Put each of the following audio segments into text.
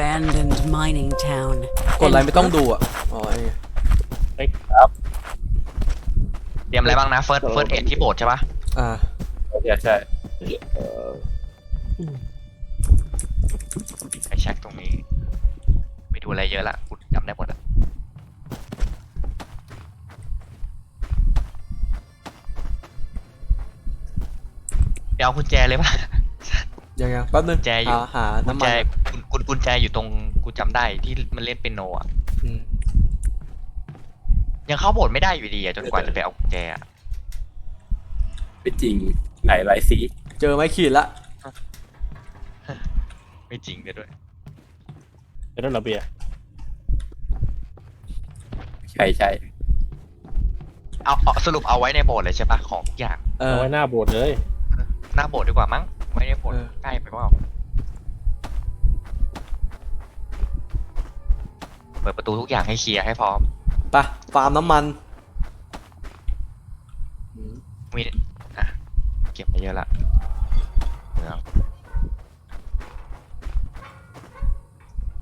abandoned mining town. กดอะไร and ไม่ต้องดูอะอ๋อไอ้เตรียมอะไรบ้างนะเฟิร์สเฟิร์สเอ็ดที่โบสถ์ใช่ปะอ่าใช่ใช่ไปเช็คตรงนี้ ไม่ดูอะไรเยอะละกูจำได้หมดละเดี๋ยวเอากุญแจเลยปะ ยังยังแป๊บนึงกุญแจอยู่ หาหากุญน้ำแจมันกุญกุ ญกุญแจอยู่ตรงกูจำได้ที่มันเล่นเป็นโนอะ อืมยังเข้าโบสถ์ไม่ได้อยู่ดีอะจนกว่าจะไปเอากุญแจอะไม่จริงไหนไรสีเจอไม้ขีดละไม่จริงเลยด้วย เดี๋ยวนั่นระเบียร์ใช่ใช่เอาเอาสรุปเอาไว้ในโบสถ์เลยใช่ปะของทุกอย่างเอเอาอ ไว้หน้าโบสถ์เลย หน้าโบสถ์ดีกว่ามั้งไว้ในโบสถ์เออ ใกล้ไปเปล่า เปิดประตูทุกอย่างให้เคลียร์ให้พร้อม ไปะฟาร์มน้ำมันอืมมีอะเก็บไปเยอะละเหมือง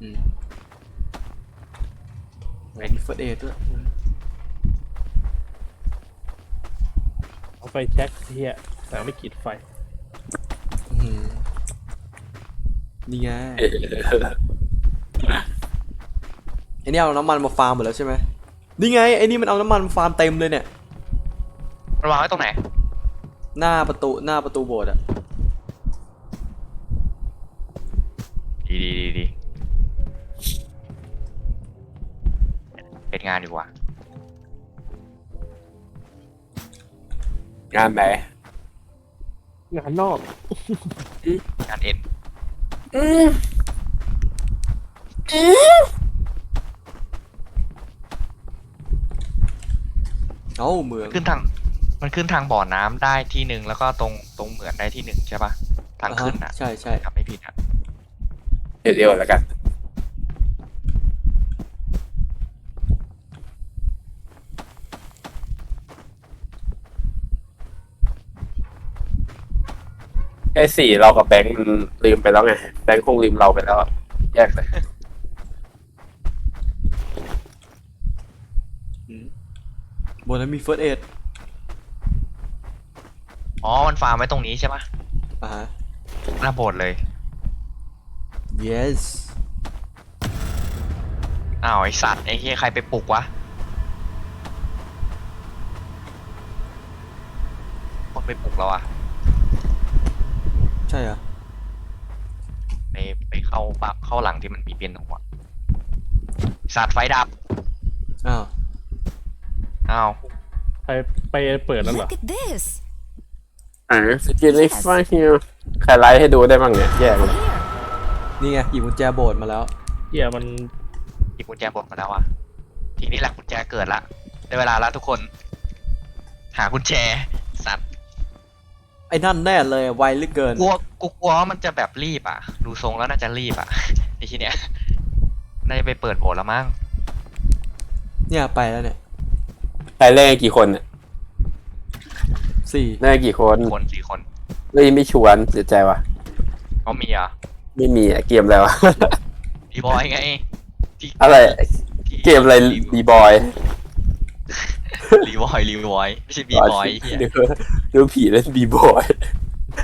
อืมโอ้มีเฟิร์สเอดด้วยเอาไฟแช็คเฮียแต่ไม่ขีดไฟ อืมนี่ไง เออไอ้นี่เอาน้ำมันมาฟาร์มหมดแล้วใช่ไหมนี่ไงไอ้นี่มันเอาน้ำมันมาฟาร์มเต็มเลยเนี่ย มันวางไว้ตรงไหน หน้าประตูหน้าประตูโบสถ์อะดีดีดีดีเป็นงานดีกว่า งานไหนงานนอกงานเอ็น เอ้าเมืองขึ้นทาง มันขึ้นทางบ่อน้ำได้ที่หนึ่งแล้วก็ตรงตรงเหมือนได้ที่หนึ่งใช่ปะทางขึ้นอ่าอะฮะใช่ใช่ทำไม่ผิดอะเดี๋ยวเดียวแล้วกัน ไอ้สี่เรากับแบงค์มันลืมไปแล้วไง แบงค์คงลืมเราไปแล้วอะแยกเลย อืม บนนั้นมีเฟิร์สเอดอ๋อ มันฟาร์มไว้ตรงนี้ใช่ปะอ่าฮะ หน้าโบสถ์เลย yes อ้าวไอสัตว์ไอ้เฮียใครไปปลุกวะคนไปปลุกเราอะใช่เหรอ ไปไปเข้าปะเข้าหลังที่มันมีเปียโนอะสัตว์ไฟดับ อ้าว อ้าวไปไปเปิดแล้วเหรอ Look at this. อ่าสกิลลิฟต์มาฮิวใครไลฟ์ให้ดูได้บ้างเนี่ยแยกเลย Here. นี่ไงหยิบกุญแจโบสถ์มาแล้ว เฮียมันหยิบกุญแจบดมาแล้วอะทีนี้แหละกุญแจเกิดละ ได้เวลาแล้วทุกคน หากุญแจ สัตว์ไอ้นั่นแน่เลยไวเหลือเกิน กลัวกูกลัวว่ามันจะแบบรีบอะดูทรงแล้วน่าจะรีบอะไอ้ทีเนี้ยน่าจะไปเปิดโบสถ์แล้วมั้งเนี่ยไปแล้วเนี่ย ใครเล่นกี่คนเนี่ยสี่เล่นกี่คนคนสี่คนเล่นไม่ชวนเสียใจว่ะ เขามีอะไม่มีอะเกมแล้วอะดีบอยไงที่อะไร ที่เกมอะไรบีบอยรีบอยรีบอยไม่ใช่บีบอยเฮียเดี๋ยวเดี๋ยวผีเล่นบีบอย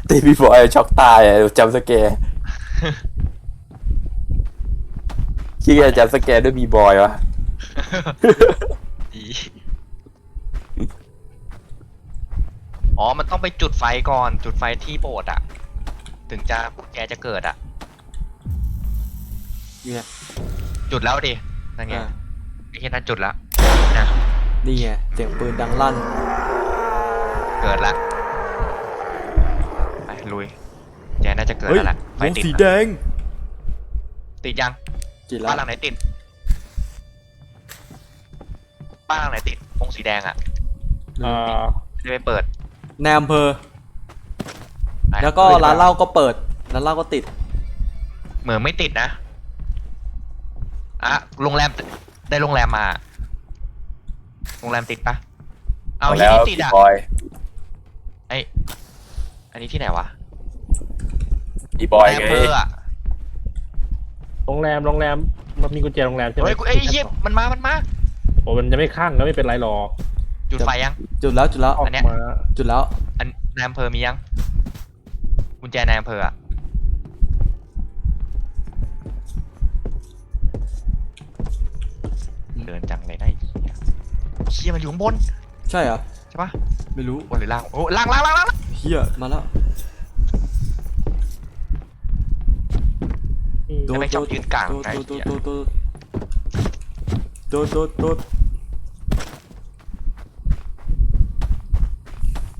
แต่บีบอยช็อกตายอะจำสแกร์คิดว่าจำสแกร์ด้วยบีบอยวะ ดี อ๋อ มันต้องไปจุดไฟก่อน จุดไฟที่โบสถ์อะถึงจะกุญแจจะเกิดอะเนี่ยจุดแล้วดิ นั่นไงอ่าไอ้แค่นั้นจุดแล้วนะนี่ไงเสียงปืนดังลั่น เกิดละไปลุยแจน่าจะเกิดเฮ้ยแล้วแหละไฟวงติดสีละแดงติดยังจิตละบ้านหลังไหนติด บ้านหลังไหนติดวงสีแดงอะอ่าจะไปเปิด ในอำเภอไปแล้วก็ร้านเหล้าก็เปิด ร้านเหล้าก็ติด เหมือนไม่ติดนะ อะ โรงแรมได้โรงแรมมา โรงแรมติดปะ เอาที่แล้วนี่ติดบีอะบอยไออันนี้ที่ไหนวะบีบอยในไงอำเภออะโรงแรม โรงแรม มันมีกุญแจโรงแรมใช่ไหมเฮ้ยกูเอ้ยเหี้ยมันมา มันมา โอ้มันจะไม่ข้างก็ไม่เป็นไรหรอก จุดไฟยัง จุดแล้วจุดแล้ว ออกอันเนี้ยมา จุดแล้ว อันนายอำเภอมียัง กุญแจนายอำเภออะเดินจังเลยนะไอ้เหี้ยเชี่ยมันอยู่ข้างบนใช่เหรอ ใช่ปะไม่รู้บนหรือล่าง โอ้ล่างล่างล่างล่างเฮียมาแล้วนี่โดแล้วแม่งชอบยืนกลางโดดไอ้โดดเหี้ยโดดโดดโดดโดดโดด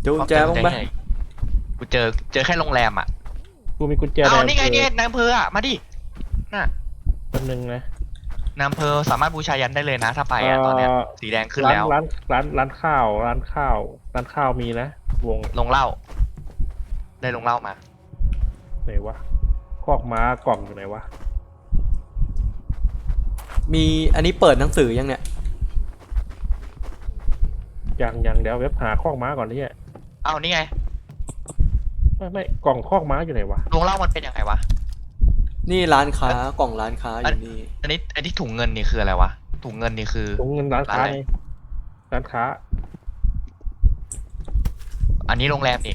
เจอกุญแจบ้างไหมกูเจอเจอแค่โรงแรมอะกูมีกุญแจเอาแดนี่ไงเนี่ยนายอำเภออะมาดิน่ะคนหนึ่งนะนายอำเภอสามารถบูชายันได้เลยนะถ้าไปอะตอนเนี้ยสีแดงขึ้นร้านแล้วร้านร้านร้านข้าวร้านข้าว ร้านข้าวมีนะวงลงเหล้าได้ลงเหล้ามาไหนวะคอกม้ากล่องอยู่ไหนวะมีอันนี้เปิดหนังสือยังเนี่ยยังยังเดี๋ยวเว็บหาคอกม้าก่อนนี่ เอ้านี่ไงไม่ไม่กล่องคอกม้าอยู่ไหนวะลงเหล้ามันเป็นยังไงวะ นี่ร้านค้ากล่องร้านค้าอยู่นี่ อันนี้อันนี้ถุงเงินนี่คืออะไรวะ ถุงเงินนี่คือ ตรงเงินร้านค้าร้านอะไร ไงร้านค้า อันนี้โรงแรมนี่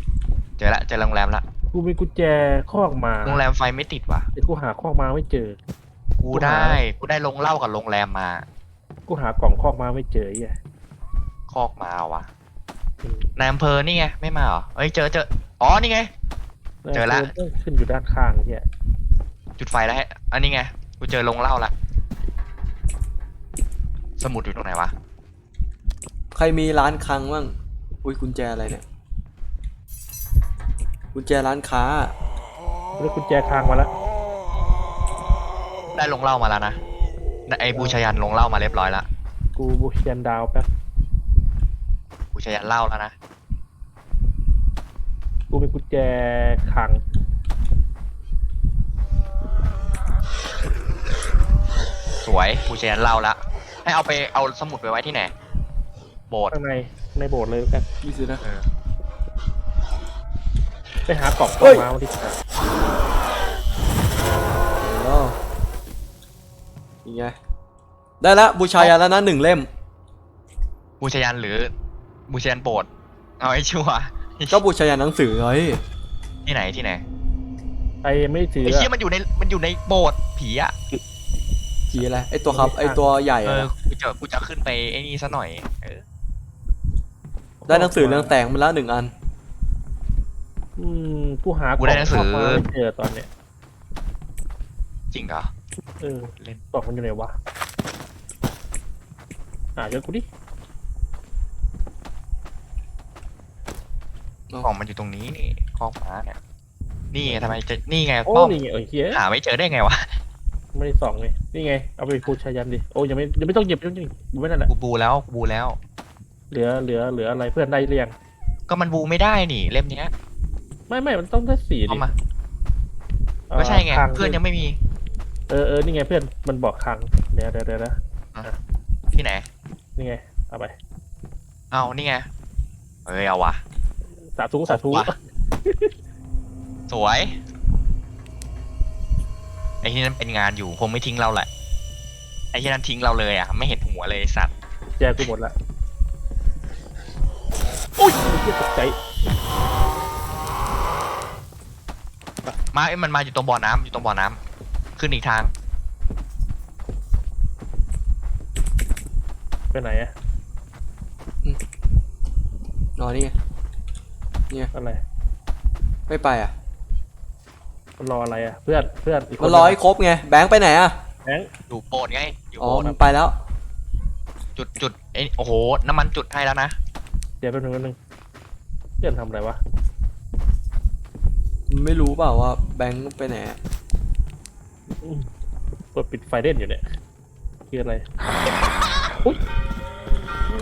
เจอละเจอโรงแรมละ กูมีกุญแจคอกม้าโรงแรมไฟไม่ติดว่ะ แต่กูหาคอกม้าไม่เจอ กูได้ กูได้ลงเหล้ากับโรงแรมมา กูหากล่องคอกม้าไม่เจอไอ้เหี้ยคอกมาว่ะอืม นายอำเภอนี่ไงไม่มาเหรอเอ้ยเจอเจออ๋อนี่ไง เจอละ ต้องขึ้นอยู่ด้านข้างไอ้เหี้ยจุดไฟแล้วให้อันนี้ไงกูเจอลงเหล้าละสมุดอยู่ตรงไหนวะใครมีร้านค้างบ้างอุ้ยกุญแจอะไรเนี่ยกุญแจร้านค้ากูได้กุญแจคางมาแล้วได้ลงเหล้ามาแล้วนะได้ไอ้บูชายันลงเหล้ามาเรียบร้อยละกูบูชยันดาวแป๊บบู ชายันเหล้าแล้วนะกูมีกุญแจคางสวยบูชายันเหล้าละให้เอาไปเอาสมุดไปไว้ที่ไหนโบสถ์ข้างในในโบสถ์เลยแล้วกันนี่สินะเออไปหากล่องคเฮ้อกยม้ามาดิอ๋อนี่ไงได้ละบูชายันแล้วนะหนึ่งเล่ม บูชายันหรือ บูชายันโบสถ์เอาไอ้ชัวร์ก็บูชายันหนังสือเฮ้ยที่ไหนที่ไหนไอ้ไม่ถือไอ้อะเชี่ยมันอยู่ในมันอยู่ในโบสถ์ผีอะผีอะไรไอตัวครับไอตัวใหญ่เออะอกูจะกูจะขึ้นไปไอ้นี่ซะหน่อยเออได้หนังสือเรื่องแต่งมาแล้วหนึ่งอัน อืมกูหากูได้หนังสือกล่คกม้าไม่เจอตอนเนี้ยจริงเหรอเออเล่นกล่องมันอยู่ไหนวะหาเจอกูดิ กล่องมันอยู่ตรงนี้นี่คอกม้าเนี่ยนี่ไงทำไมจะนี่ไงโอ้ป้อมนี่ไงเอ้ยเฮียหาไม่เจอได้ไงวะไม่ได้ส่องเลยนี่ไงเอาไปบูชยันดิโอ้ยังไม่ยังไม่ต้องเหยียบยังดูไม่นั่นแหละกูบูแล้วกูบูแล้ว เหลือเหลือเหลืออะไรเพื่อนได้เรียงก็มันบูไม่ได้นี่เล่มเนี้ยไม่ไม่มันต้องได้สี่ดิเอามาเอ่อก็ใช่ไงคางเพื่อนยังไม่มีเออเออนี่ไงเพื่อนมันบอกคางเดี๋ยวเดี๋ยวเดี๋ยวนะที่ไหนนี่ไงเอาไปเอานี่ไงเอ้ยเอาวะ สาธุสาธุว่ะสวย ไอ้ที่นั่นเป็นงานอยู่คงไม่ทิ้งเราแหละ ไอ้ที่นั่นทิ้งเราเลยอะ ไม่เห็นหัวเลยไอ้สัตว์ แจกกูหมดละอุ้ยไอ้เหี้ยตกใจมาเอ้ยมันมาอยู่ตรงบ่อน้ำอยู่ตรงบ่อน้ำขึ้นอีกทาง ไปไหนอะอ๋อนี่ไง อะไรไม่ไปอะมันรออะไรอะเพื่อนเพื่อนอีกคมันรอให้ครบไงแบงค์ไปไหนอะแบงค์อยู่โบสถ์ไง อยู่อ๋อโบสถ์มันไปแล้ว จุดจุดไอ้โอ้โห น้ำมันจุดให้แล้วนะ เดี๋ยวแป๊บนึงแป๊บนึงเพื่อนทำอะไรวะไม่รู้เปล่าว่าแบงค์ไปไหนอะอืมเปิดปิดไฟเด่นอยู่เนี่ยคืออะไร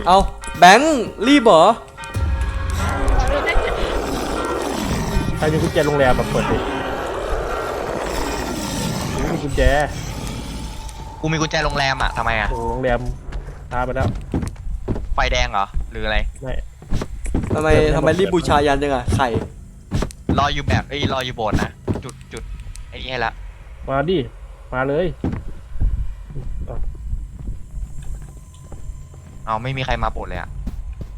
เอาแบงค์รีบเหรอ ใครมีกุญแจโรงแรมมาเปิดดิกูมีกุญแจกูมีกุญแจโรงแรมอะทำไมอะโอ้โรงแรมตามไปแล้วไฟแดงเหรอ หรืออะไร ไม่ ทำไมทำไมรีบบูชายันจังอะไข่รออยู่แบบเอ้ยรออยู่โบสถ์นะ จุดจุดไอ้นี่ให้ละ มาดิ มาเลยเอาไม่มีใครมาโบสถ์เลยอะ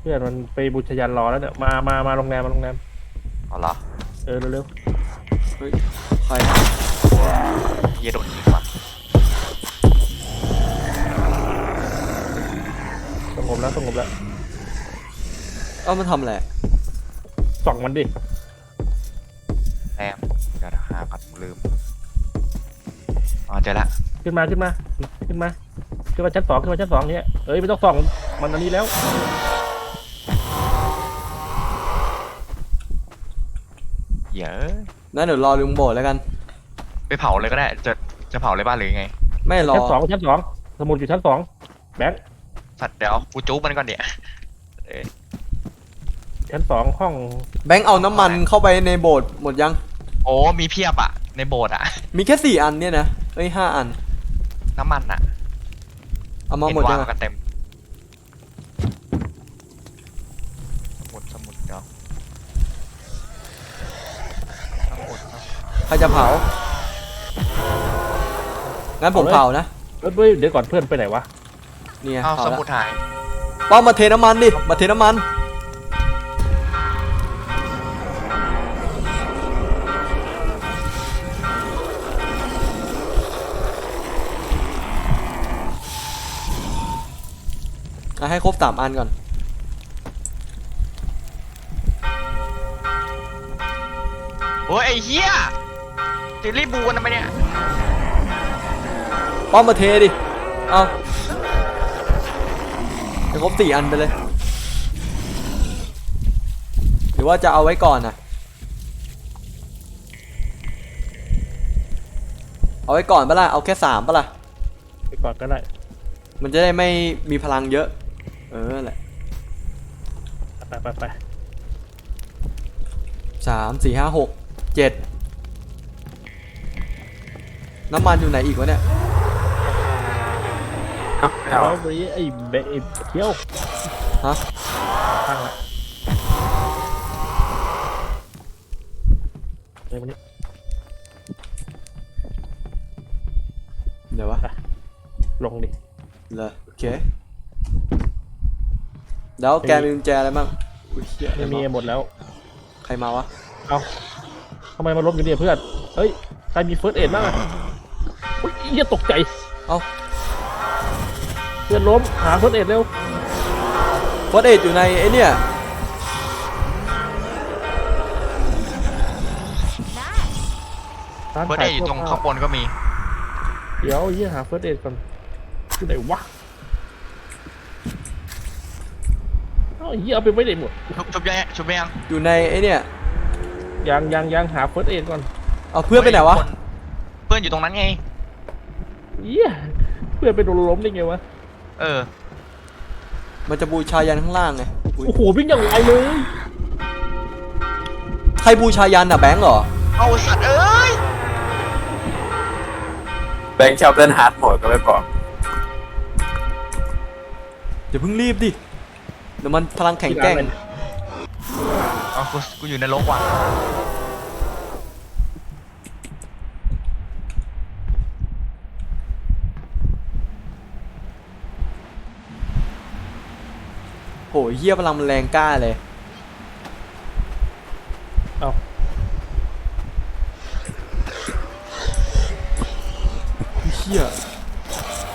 เพื่อนมันไปบูชายันรอแล้วเนี่ย มามามาโรงแรมมาโรงแรม เอาเหรอเออเร็วเฮ้ยใครเฮียโดนยิงว่ะๆสงบแล้วสงบแล้วเอ้ามันทำอะไรส่องมันดิแต้มเดี๋ยวหาก่อนลืมอ๋อเจอละขึ้นมาขึ้นมาขึ้นมาขึ้นมาชั้นสองขึ้นมาชั้นสองเนี่ยเอ้ยไม่ต้องส่องมันอันนี้แล้ว เย อะนั่นเดี๋ยวรอลุงโบสถ์แล้วกัน ไปเผาเลยก็ได้ จะจะเผาเลยบ้านหรือไง ไม่รอ ชั้นสองชั้นสองสมุดอยู่ชั้นสองแบงค์สัตว์เดี๋ยวกูจู๊บมันก่อนเดี๋ยวเอ้ยชั้นสองห้องแบงค์เอาน้ำมันเข้าไปในโบสถ์หมดยัง โอ้มีเพียบอะในโบสถ์อะมีแค่สี่อันเนี่ยนะเอ้ยห้าอัน น้ำมันอะเอามาเห็นหมดวายังงกันเต็มสมุดสมุดเดี๋ยวสมุดสมุด ใครจะเผา งั้นผมเผานะ เอ้ยเดี๋ยวก่อนเพื่อนไปไหนวะ เนี่ยอ้าวเผาสแล้วมุดหาย ป้อมมาเทน้ำมันดิ มาเทน้ำมัน อะให้ครบสามอันก่อน โอ้ยไอ้เหี้ย จะรีบบูกันทำไมเนี่ยป้อมมาเทดิ เอาให้ครบสี่อันไปเลย หรือว่าจะเอาไว้ก่อนนะเอาไว้ก่อนปะล่ะ เอาแค่สามปะล่ะ ไปก่อนก็ได้ มันจะได้ไม่มีพลังเยอะ เออแหละไปไปไปสามสี่ห้าหกเจ็ด น้ำมันอยู่ไหนอีกวะเนี่ยเอ้าไม่เอาแล้วไปไอ้เบไอ้เที่ยวฮะข้างละเดี๋ยววันนี้เดี๋ยววะลงดิเลยโอเคแล้วแกมีกุญแจอะไรบ้างอุ้ยเหี้ยไม่มีหมดแล้ว ใครมาวะ เอาทำไมมาล้มอยู่เนี่ยเพื่อน เฮ้ย ใครมีเฟิร์สเอ็ดบ้างอะอุ้ย เหี้ยตกใจ เอ้าเพื่อนล้มหาเฟิร์สเอ็ดเร็วฟอสเออยู่ในไอเนี่ยร้านเฟิร์สขาเอยอยู่ตรงสื้ข้างบนก็มี เดี๋ยวเหี้ยหาเฟิร์สเอ็ดก่อนที่ไหนวะเอ้าเหี้ยเอาไปไม่ได้หมดชุบชุบยังชุบยังอยู่ในไอเนี่ยยังยังยังหาเฟิร์สเอ็ดก่อนเอาเพื่อนไปไหนวะ คเพื่อนอยู่ตรงนั้นไง เหี้ยเพื่อนไปโดนล้มได้ไงวะ เออ มันจะบูชายันข้างล่างไงอุ๊ยโอ้โหวิ่งอย่างไวเลย ใครบูชายันอะแบงค์เหรอ เอาสัตว์เอ้ย แบงค์ชอบเล่นฮาร์ดโหมดก็ไม่บอกเดี๋ยวเพิ่งรีบดิ เดี๋ยวมันพลังแข็งแกร่ง เอากูกูอยู่ในโลกว่ะ โหเฮียพลังมันแรงกล้าเลยเอาเฮีย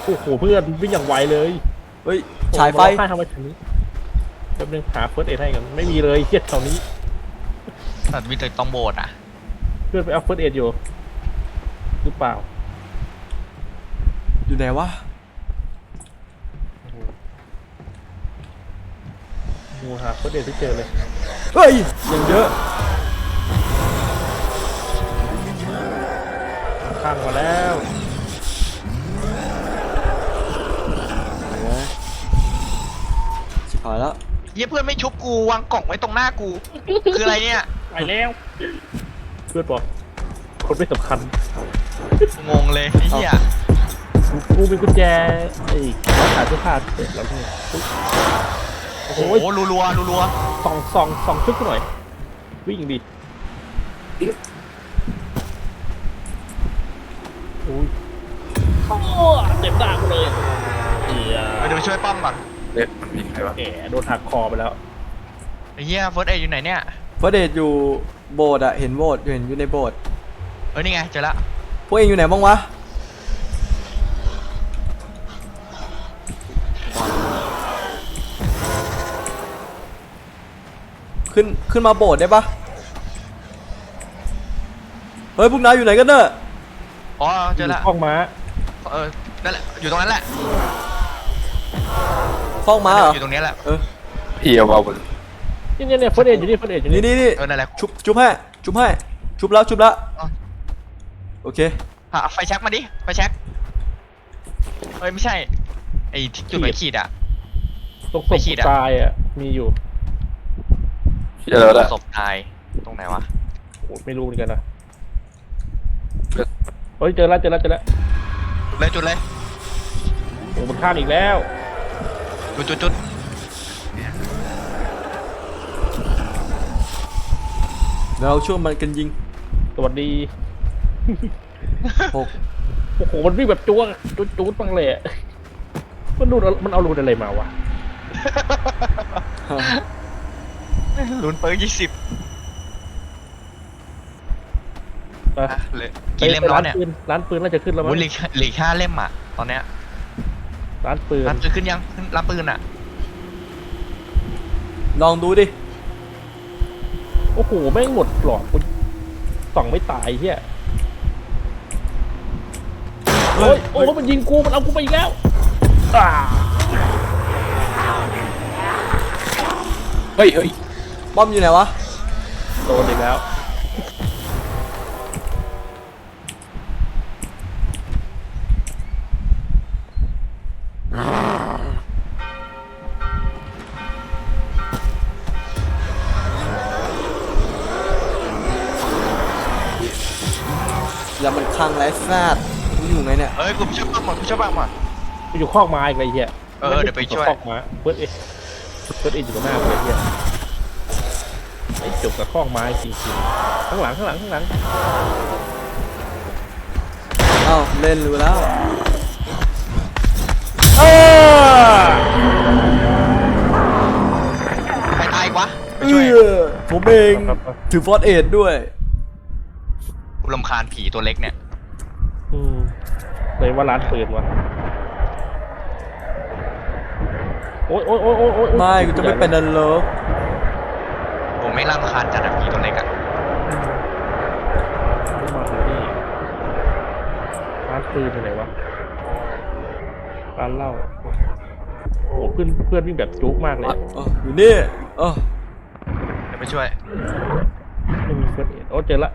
โอ้โหเพื่อนวิ่งอย่างไวเลยเฮ้ยฉายไฟโอ้โหมาทำไมถึงนี้แป๊บนึงหาเฟิร์สเอ็ดให้กันไม่มีเลยเฮียแถวนี้สัตว์มีแต่ต้องโบสถ์อะ เพื่อนไปเอาเฟิร์สเอ็ดอยู่หรือเปล่า อยู่ไหนวะ งูหาเฟิร์สเอ็ดที่เจอเลย เฮ้ยอย่างเยอะข้างมาแล้วชิบหายแล้วเหี้ยเพื่อนไม่ชุบกูวางกล่องไว้ตรงหน้ากู คืออะไรเนี่ยไปแล้วเพื่อนบอกคนไม่สำคัญงงเลยไอ้เหี้ยกูกูเป็นกุญแจไอ้ร้านขายเสื้อผ้าเสร็จแล้วเนี่ย อุ๊ยโอ้โอ้โหโหรัวๆรัวส่องส่องส่องชุดกูหน่อย วิ่งดิอุ้ยโอ้เต็มด่างเลยเอียไปดูช่วยป้อมก่อนเนี่ยมันมีใครวะแหมโดนหักคอไปแล้ว ไอ้เหี้ยเฟิร์สเออยู่ไหนเนี่ยเฟอร์เดทอยู่โบสถ์อะเห็นโบสถ์เห็นอยู่ในโบสถ์เออนี่ไงเจอละพวกเองอยู่ไหนบ้างวะ ขึ้นขึ้นมาโบสถ์ได้ปะเฮ้ยพวกนายอยู่ไหนกันเนอะอ๋อเจอละห้องม้าเออนั่นแหละอยู่ตรงนั้นแหละฟ้องมาเหรออยู่ตรงนี้แหละเออพี่เอามาบนนี่เนี่ยเนี่ยเฟิร์สเอ็ดอยู่นี่เฟิร์สเอ็ดอยู่นี่นี่นี่นี่เออนั่นแหละชุบชุบให้ชุบให้ชุบแล้วชุบแล้วอ๋อโอเคหาไฟแช็กมาดิไฟแช็กเอ้ยไม่ใช่ไอ้ที่จุดไฟขีดอะตรงศไม่พขีดอะตายอะมีอยู่ พี่เอาแล้วศพตายตรงไหนวะโอ้ไม่รู้เหมือนกันนะเฮ้ยเจอแล้วเจอแล้วเจอแล้วเลยจุดเลยโอ้มันข้ามอีกแล้ว จุดจุดจุดเดี๋ยวเราช่วยมันกันยิงสวัสดีหกโอ้โหมันวิ่งแบบจ้วงจุดจุดบังเลยอะมันดูมันเอารูนอะไรมาวะ ลุ้นเปิร์ยี่สิบไปอะเหลยกี่เล่มแล้วเนี่ยร้านปืนร้านปืนน่าจะขึ้นแล้วมั้วุ้งยเหลือเหลือห้าเล่มอะ ตอนเนี้ยร้านปืนร้านปืนขึ้นยังขึ้นร้านปืนอะ ลองดูดิ โอ้โห แม่งหมดหลอดกูส่องไม่ตายเฮียเฮ้โอ้ยยโอ้ยมันยิงกู มันเอากูไปอีกแล้วอ่าเฮ้ยเฮ้ย ป้อมอยู่ไหนวะ โดนอีกแล้ว แล้วมันคลั่งไรแซดมันอยู่ไงเนี่ย เอ้ยกูช่วยบ้างหมดกูช่วยบ้างหมดไปอยู่คอกไม้อีกเลยเฮียเออเดี๋ยวไปช่วย คอกม้าเฟิร์สเอเฟิร์สเออยู่ตรงหน้าเลยเฮียไอ้ จบกับคอกไม้จริงๆ ข้างหลังข้างหลังข้างหลัง เอ้าเล่นรู้แล้วเออใครตายอีกวะไปเอช่วยอผมเองถือฟอสเอ็ดด้วย กูรำคาญผีตัวเล็กเนี่ย อืมเลยว่าร้านปืนวะโอ้ยโอ้ยโอ้ยโอ้ยโอ้ยไม่กูจะไม่เป็นนันเลยผม ไม่รำคาญจัดอะผีตัวเล็กอะมาถึงนี่ร้านปืนอยู่ไหนวะร้านเหล้าโอ้เพื่อนเพื่อนวิ่งแบบจุกมากเลยอะอ๋ออยู่นี่เออเดี๋ยวไปช่วยไม่มีเฟิร์สเอ็ดโอ้เจอละ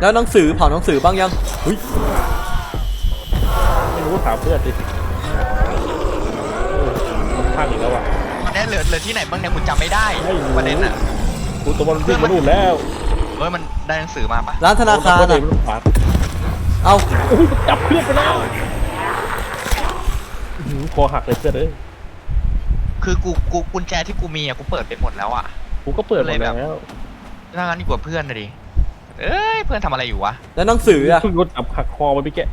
แล้วหนังสือเผาหนังสือบ้างยังเฮ้ยไม่รู้ถามเพื่อนดิเออมัน พังอีกแล้วว่ะตอนนี้เหลือเหลือที่ไหนบ้างเนี่ยกูจำไม่ได้ไม่รู้ประเด็นอะกูตัวมันวิ่งมานู่นแล้วเฮ้ยมันได้หนังสือมาปะร้านธนาคารโอ้อะยมันขวาเอาโอ้ยมันจับเพื่อนไปแล้วอื้อหือคอหักเลยเพื่อนเอ้ยคือกูกูกุญแจที่กูมีอะกูเปิดไปหมดแล้วอะกูก็เปิดหมดเลยแบบแล้วถ้างั้นดีกว่าเพื่อนนะดิเอ้ยเพื่อนทำอะไรอยู่วะแล้วหนังสืออะเพิ่งโดนจับหักคอไปเมื่อกี้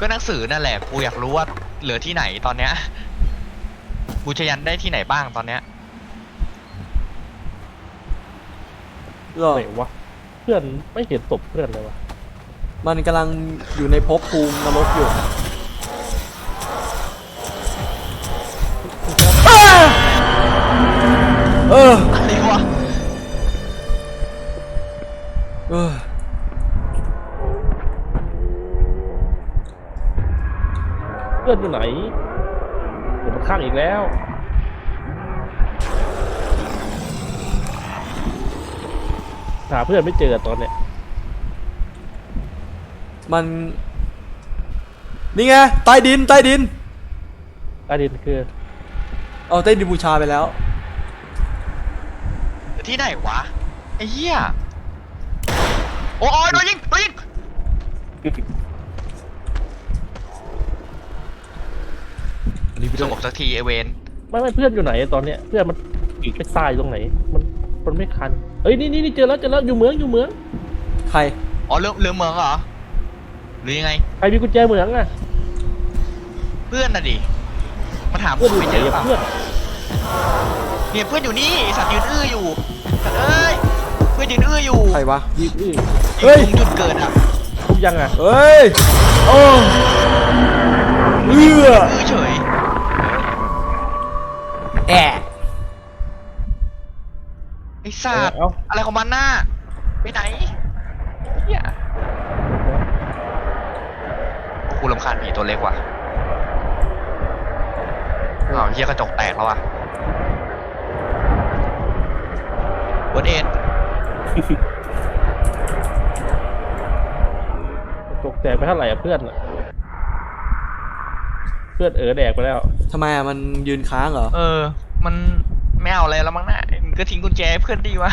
ก็หนังสือนั่นแหละกูอยากรู้ว่าเหลือที่ไหนตอนเนี้ย กูจะยันได้ที่ไหนบ้างตอนเนี้ยเหรอไหนวะเพื่อนไม่เห็นศพเพื่อนเลยวะมันกำลังอยู่ในภพภูมินรกอยู่อ้าเอออะไรวะเออเพื่อนอยู่ไหนเดี๋ยวมัน ข้างอีกแล้ว หาเพื่อนไม่เจอตอนเนี้ยมัน นี่ไงใต้ดินใต้ดินประเด็นคือเอาใต้ดินบูชาไปแล้ว ที่ไหนวะไอ้เหี้ย โอ้ยโดนยิงโดนยิง อันนี้ไป สด้วยงบสักทีไอเวนไม่ไม่เพื่อนอยู่ไหนตอนเนี้ยเพื่อนมันไปตายตรงไหน มันมันไม่คันเอ้ยนี่นี่นี่เจอแล้วเจอแล้วอยู่เหมืองอยู่เหมืองใคร อ๋อเรือเรือเมืองเหรอหรือยังไงใครมีกุญแจเหมืองอะเพื่อนน่ะดิมาถามเพื่อนกูอยู่ไม่ไหนเจอหรืออะเปล่าเพื่อนเนี่ยเพื่อนอยู่นี่ไอ้สัตว์ยืนอื้ออยู่สัตว์เอ้ยเพื่อนยืนอื้ออยู่ใครวะยิงอื้ออยู่เฮ้ยตรงจุดเกิดอะทุกยังอะเฮ้ยโอ้เอื้ออื้อเฉย แอะไอ้สัตว์เอ้า อะไรของมันน่ะไปไหนเนี่ยกูรำคาญผีตัวเล็กว่ะอ้าวเฮียกระจกแตกแล้วอะเวิร์ดเอ็นตกแตกไปเท่าไหร่อะเพื่อนอะ เพื่อนเออแดกไปแล้ว ทำไมอะมันยืนค้างเหรอ เออ มันไม่เอาอะไรแล้วมั้งนะมึงก็ทิ้งกุญแจให้เพื่อนดีวะ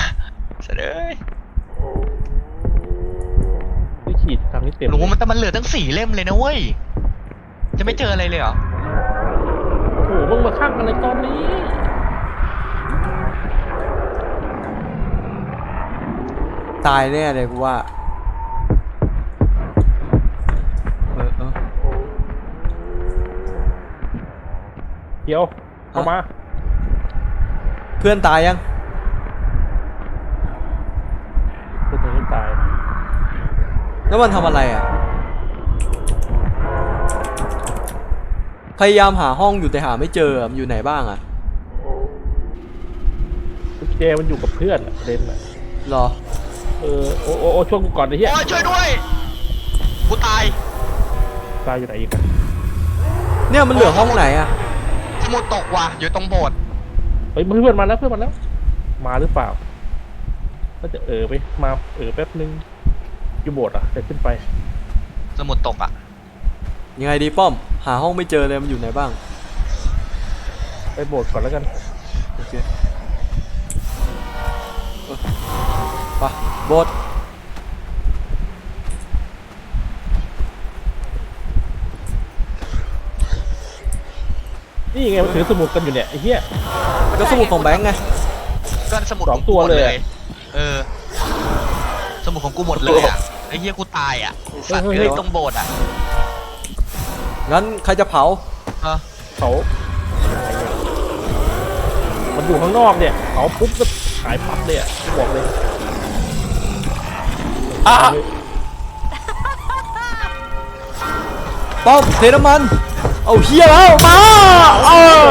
เสยเอ้ยไม่ขีดทางนี้เต็มรู้ว่ามันแต่มันเหลือตั้งสี่เล่มเลยนะเว้ย จะไม่เจออะไรเลยเหรอ โอ้โหมึงมาข้างอะไรตอนนี้ ตายแน่เลยกูว่า เดี๋ยวเข้ามา เพื่อนตายยังเพื่อนยังไม่ตาย แล้วมันทำอะไรอะ พยายามหาห้องอยู่แต่หาไม่เจออะมันอยู่ไหนบ้างอะกุญแจมันอยู่กับเพื่อนอะประเด็นอะรอ เออโอ้โอ้โอ้ช่วยกูก่อนไอ้เหี้ยโอ้ยช่วยด้วยกูตายตายอยู่ไหนอีกอะเนี่ยมันเหลือห้องไหนอะส มุดตกว่ะอยู่ตรงโบสถ์เฮ้ยเพื่อนมาแล้วเพื่อนมาแล้ว มาหรือเปล่าก็จะเออไปมาเออแป๊บนึงอยู่โบสถ์อะจะขึ้นไป สมุดตกอะยังไงดีป้อม หาห้องไม่เจอเลยมันอยู่ไหนบ้างไปโบสถ์ก่อนแล้วกันโอเคเออไปโบส นี่ไงมันถือสมุดกันอยู่เนี่ยไอ้เหี้ย ก็สมุดของแบงค์ไง ก็สมุดสองตัวขกูหมดเลยอะเออ สมุดของกูหมดเลยอะไอ้เหี้ยกูตายอะไอ้สัตว์เฮ้ยเอ้ยตรงโบสถ์อะงั้นใครจะเผา เออเขามันอยู่ข้างนอกเนี่ยเขาปุ๊บก็หายปั๊บเลยอะบอกเลยอะ ป้อมเทน้ำมัน เอาเฮียแล้วมาเออ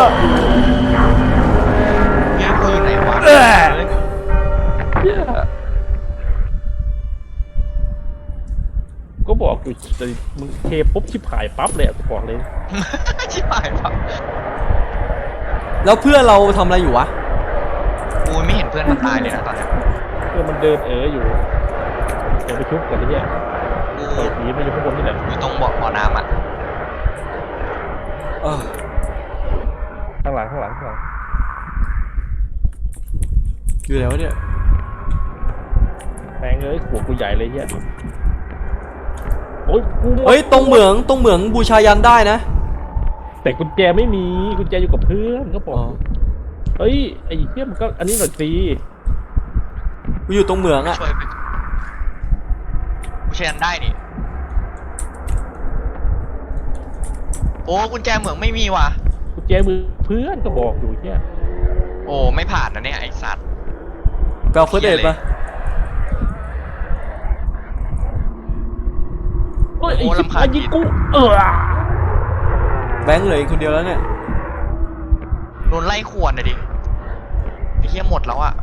เหี้ยกูอยู่ไหนวะเอ้ยเหี้ยก็บอกอยู่แต่มึงเทปุ๊บชิบหายปั๊บเลยอะกูบอกเลย ชิบหายปะแล้วเพื่อนเราทำอะไรอยู่วะกูไม่เห็นเพื่อนมันตายเลยนะตอนเนี้ยเออมันเดินเอออยู่อย่าไปชุบกันไอ้เนี่ยกูปล่อยผีมันอยู่ข้างบนนี่แหละอยู่ตรงบ่อบ่อน้ำอะ เออข้างหลังข้างหลังข้างหลังอยู่ไหนวะเนี่ยแม่งเอ้ยขวกูใหญ่เลยเฮียโอ้ยกูหมดเฮ้ยตรงเหมืองตรงเหมืองบูชายันได้นะแต่กุญแจไม่มีกุญแจอยู่กับเพื่อนก็บออ๋กอเฮ้ยไอ้เฮียมันก็อันนี้หน่อยสิกูอยู่ตรงเหมืองอะช่วยไปกูใช้ยันได้นี่ โอ้กุญแจเหมืองไม่มีว่ะ กุญแจมือเพื่อนก็บอกอยู่เฮียโอ้ไม่ผ่านนะเนี่ยไอสัตว์ไปเอาเฟิร์สเอ็ดปะเฮ้ยไอ้โอ้ชิบรำคาหาญ ยยิงกูเออแบงค์เหลืออีกคนเดียวแล้วเนี่ย โดนไล่ขวนนะดิไอ้เหี้ยหมดแล้วอะ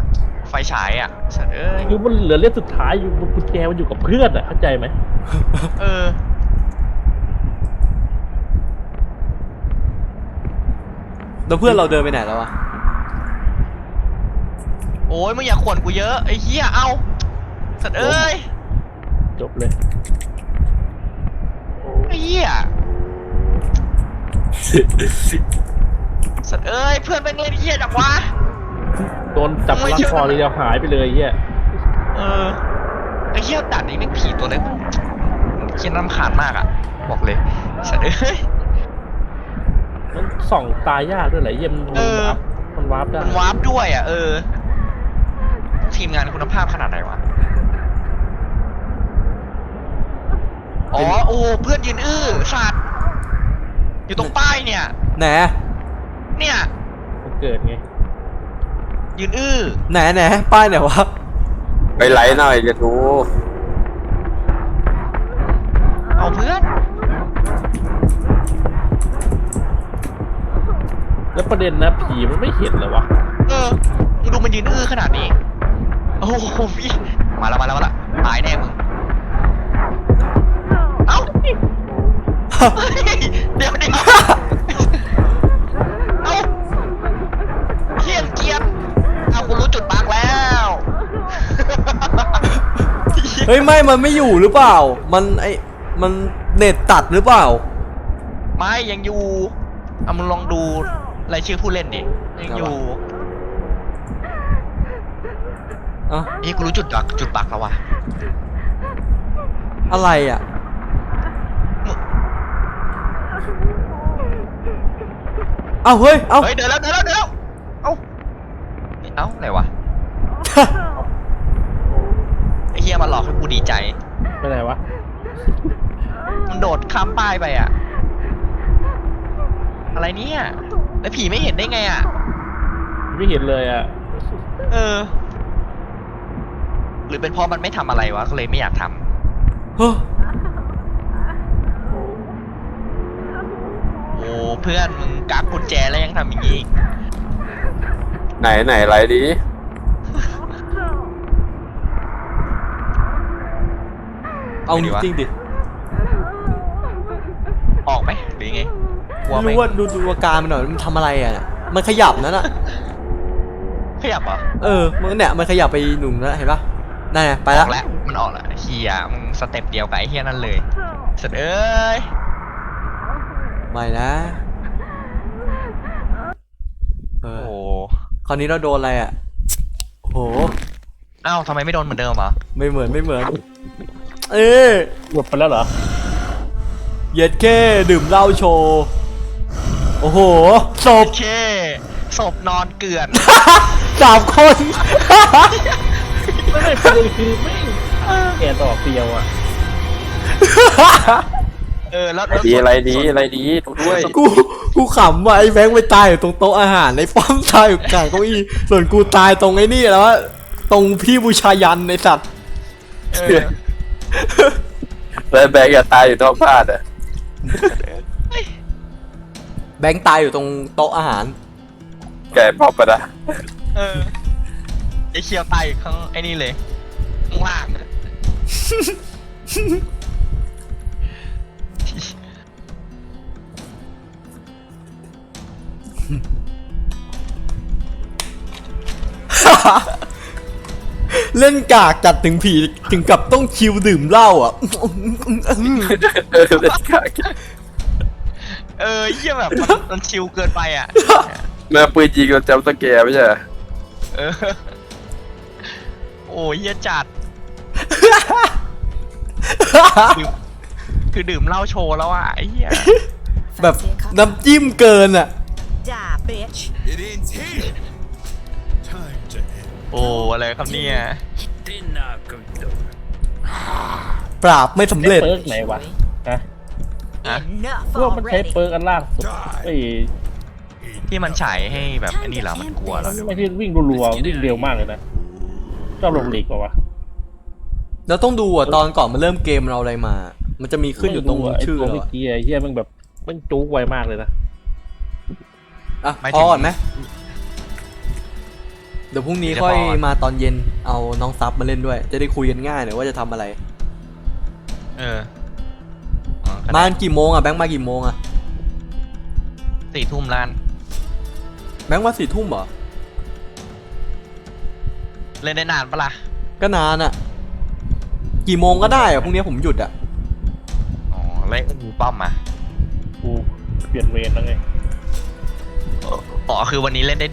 ไฟฉายอะสัตว์เอ้ยคือมันเหลือเล่มสุดท้ายอยู่กุญแจมันอยู่กับเพื่อนอะเข้าใจไหมเออ แล้วเพื่อนเราเดินไปไหนแล้ววะโอ้ยมึงอย่าขวนกูเยอะไอ้เหี้ยเอาสัตว์เอ้ยจบเลย ไอ้เหี้ยสัตว์เอ้ยเพื่อนแม่งเล่นเหี้ยจังวะ โดนจับไม่ลักเชื่อคอเลยเดียวหายไปเลยเฮียเออไอ้เหี้ยด่านนี้แม่งผีตัวเล็กเขียนน้ำขาดมากอะบอกเลยสัตว์เอ้ย มันส่องตายยากด้วยแหละเยี่ยมนเออ มันวาร์ปได้มันวาร์ปด้วยอะ เออ ทีมงานคุณภาพขนาดไหนวะ อ๋อ โอ้ เพื่อนยืนอื้อสัตว์อยู่ตรงป้ายเนี่ย ไหนเนี่ย มันเกิดไงยืนอื้อไหนไหนป้ายไหนวะไปไลฟ์หน่อยจะดู แล้วประเด็นนะผีมันไม่เห็นเหรอวะเออมึงดูมันยืนอื้อขนาดนี้ โอ้โหพี่มาแล้วมาแล้วมาแล้วตายแน่มึง เอ้าเฮ้ยเดี๋ยวเดี๋ยวเอ้าเฮียนเกียนเอากูรู้จุดบักแล้วเฮ้ยไม่มันไม่อยู่หรือเปล่า มันไอมันเน็ตตัดหรือเปล่า ไม่ยังอยู่เอามึงลองดู รายชื่อผู้เล่นดิยังอยู่อะนี่กูรู้จุดบักจุดบักแล้ววะอะไรอะ เอาเฮ้ย เอาเฮ้ยเดินแล้วเดินแล้วเดินแล้วเอ้าเอ้าอะไรวะไอ้เฮียมาหลอกให้กูดีใจ ไปไหนวะ มันโดดข้ามป้ายไปอะอะไรเนี่ย แล้วผีไม่เห็นได้ไงอะไม่เห็นเลยอะ เออ หรือเป็นเพราะมันไม่ทำอะไรวะก็เลยไม่อยากทำเฮ้ยโอ้เพื่อนมึงกักกุญแจแล้วยังทำอย่างนี้อีกไหนไหนไลฟ์ดีเอาจริงๆดิออกไหมหรือยังไงก ลัวไหมรู้ว่าดูดูอาการมันหน่อยมันทำอะไรอะเนี่ยมันขยับนั่นอะ ขยับเหรอเออมันเนี่ยมันขยับไปหนุ่มแล้วเห็นปะนั่นไงไปอแล้อว กแล้วมันออกแล้วเฮียมึงสเต็ปเดียวกับไอ้เฮียนั่นเลยสัตว์เอ้ยไม่นะ เอโอ้อ โหคราวนี้เราโดนอะไรอะ โอ้โห เอ้าทำไมไม่โดนเหมือนเดิมเหรอไม่เหมือนไม่เหมือน เออหมดไปแล้วเหรอเย็ดแค่ดื่มเหล้าโชว์ โอ้โหศพโอเคศพนอนเกลื่อน สามคน ไม่ไม่ประเด็นคือไม่งแกต่อเตียวอะเออแล้วไลฟ์ดีอะไรดีอะไรดีดูด้วย กูกูขำว่าไอ้แบงค์ไปตายอยู่ตรงโต๊ะอาหารไอ้ป้อมตายอยู่กลางเก้าอี้ส่วนกูตายตรงไอ้นี่แล้วอะตรงพี่บูชายันในสัตว์ เออ แล้วแบงค์อย่าตายอยู่นอกบ้านอะ แบงค์ตายอยู่ตรงโต๊ะอาหาร แกพอบปะนะเออไอเคียวตายอยู่ข้างไอ้นี่เลยข้างล่างเล่นกากจัดถึงผีถึงกับต้องคิวดื่มเหล้าอะ เออเล่นกาก เออเยี่ยแบบมันมันชิลเกินไปอะ แม่ปืนยิงเราจำสแกร์ไม่ใช่เหรอเออ โอ้ยเยี่ยจัด คือคือดื่มเหล้าโชว์แล้วอะไอ้เหี้ยแบบ Fancy a cocktail? น้ำจิ้มเกินอะ Die, bitch. It ends here. Time to end. โอ้อะไรครับเนี่ยปราบไม่สำเร็จ เปิร์กไหนวะฮะ อะ Enough พวกมันใช้ already. เปิร์กอันล่างสุดไอ้ที่มันฉายให้แบบไอ้นี่เหรามันกลัวเราไม่ที่วิ่งรัวๆวิ่งเร็วมากเลยนะชอบลงหลีกป่าวะเราต้องดูอะตอนก่อนมาเริ่มเกมเราอะไรมา มันจะมีขึ้นอยู่ตรงชื่อไตัวเราเมื่ออะกี้ไอ้เหี้ยมันแบบมันจุกไวมากเลยนะอะไม่พถึองก่อนไหมเดี๋ยวพรุ่งนี้เดี๋ยวค่อยพอก่อนมาตอนเย็นเอาน้องซับมาเล่นด้วย จะได้คุยกันง่ายหน่อยว่าจะทำอะไร เอออ๋อก็ มาได้กี่โมงอะแบงค์มากี่โมงอะสี่ทุ่มล้าน แบงค์มาสี่ทุ่มเหรอ เล่นได้นานปะล่ะ ก็นานอะ กี่โมงก็ได้อะพรุ่งนี้ผมหยุดอะ อ๋อเล่นดูป้อมมากูเปลี่ยนเวรแล้วไง อ๋อคือวันนี้เล่นได้